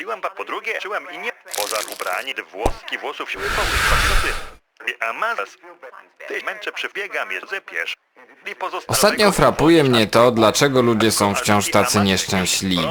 paliłem, po drugie czułem i nie poza gdy włoski włosów się wypały. A ty męczę Ostatnio frapuje mnie to, dlaczego ludzie są wciąż tacy nieszczęśliwi.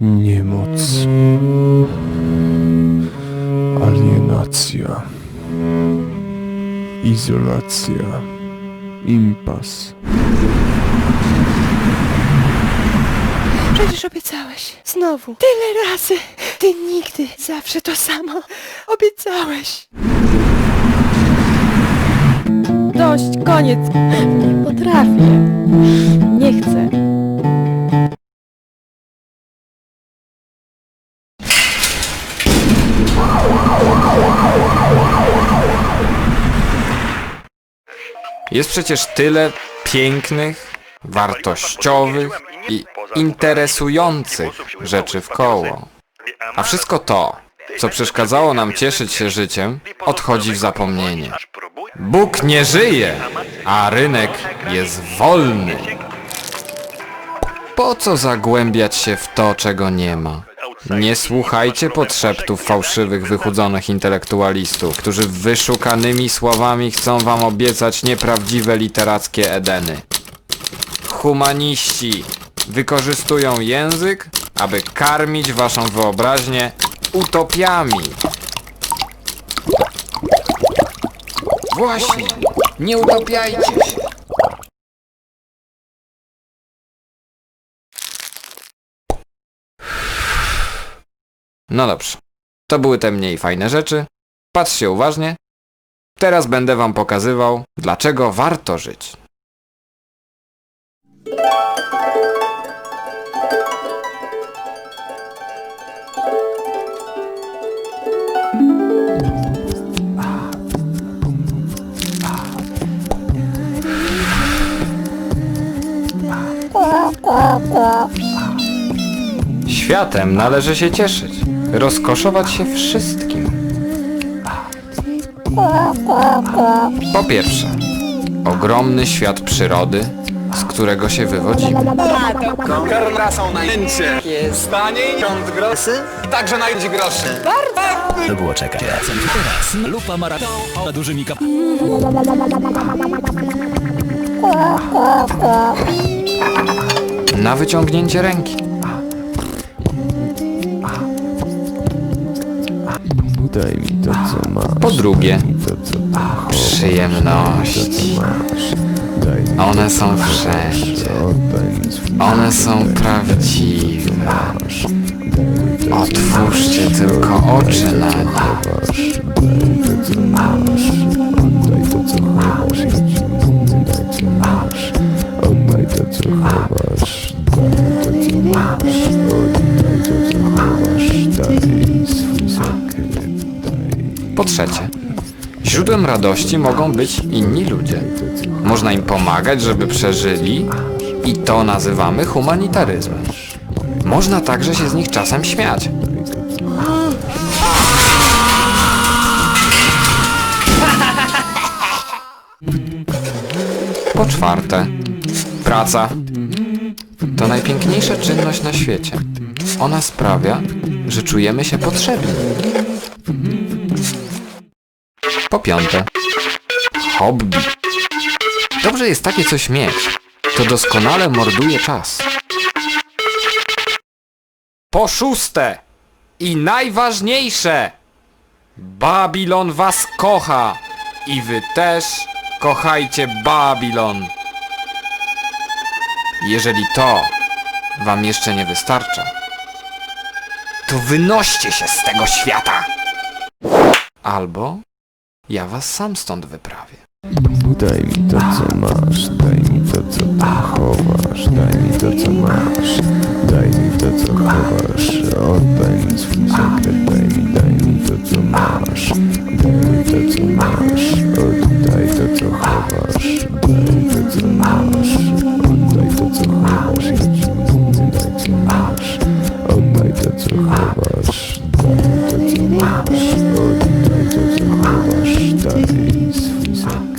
Niemoc. Alienacja. Izolacja. Impas. Przecież obiecałeś. Znowu. Tyle razy. Ty nigdy. Zawsze to samo. Obiecałeś. Dość, koniec. Nie potrafię. Nie chcę. Jest przecież tyle pięknych, wartościowych i interesujących rzeczy w koło. A wszystko to, co przeszkadzało nam cieszyć się życiem, odchodzi w zapomnienie. Bóg nie żyje, a rynek jest wolny. Po co zagłębiać się w to, czego nie ma? Nie słuchajcie podszeptów fałszywych, wychudzonych intelektualistów, którzy wyszukanymi słowami chcą wam obiecać nieprawdziwe literackie Edeny. Humaniści wykorzystują język, aby karmić waszą wyobraźnię utopiami. Właśnie, nie utopiajcie się. No dobrze. To były te mniej fajne rzeczy. Patrzcie uważnie. Teraz będę wam pokazywał, dlaczego warto żyć. Światem należy się cieszyć, rozkoszować się wszystkim. Po pierwsze, ogromny świat przyrody, z którego się wywodzimy. Karna są największe. Jest taniej, piąt grosy, także na 5 groszy. To było czekać. Teraz lupa maraton za dużymi kap... Na wyciągnięcie ręki. Daj mi to, co masz. Po drugie, to, co chowasz. przyjemności. Masz. Daj mi One są wszędzie. masz. Oddaj mi swój One są prawdziwe. masz. Otwórzcie tylko oczy na nie. chowasz. Daj to, co masz. Oddaj to, co. Daj Po trzecie, źródłem radości mogą być inni ludzie. Można im pomagać, żeby przeżyli i to nazywamy humanitaryzmem. Można także się z nich czasem śmiać. Po czwarte, praca to najpiękniejsza czynność na świecie. Ona sprawia, że czujemy się potrzebni. Po piąte, hobby. Dobrze jest takie coś mieć. To doskonale morduje czas. Po szóste i najważniejsze, Babilon was kocha i wy też kochajcie Babilon. Jeżeli to wam jeszcze nie wystarcza, to wynoście się z tego świata. Albo ja was sam stąd wyprawię. Daj mi to, co masz, daj mi to, co chowasz, daj mi to, co masz, daj mi to, co chowasz, oddaj mi swój sekret, daj mi, daj mi to, co masz, daj mi to, co masz, oddaj to, co chowasz, daj mi to, co masz, oddaj to, co chowasz, ja ci mówię, daj co masz, oddaj to, co chowasz, daj mi to, co masz, oddaj gosta disso, isso aqui.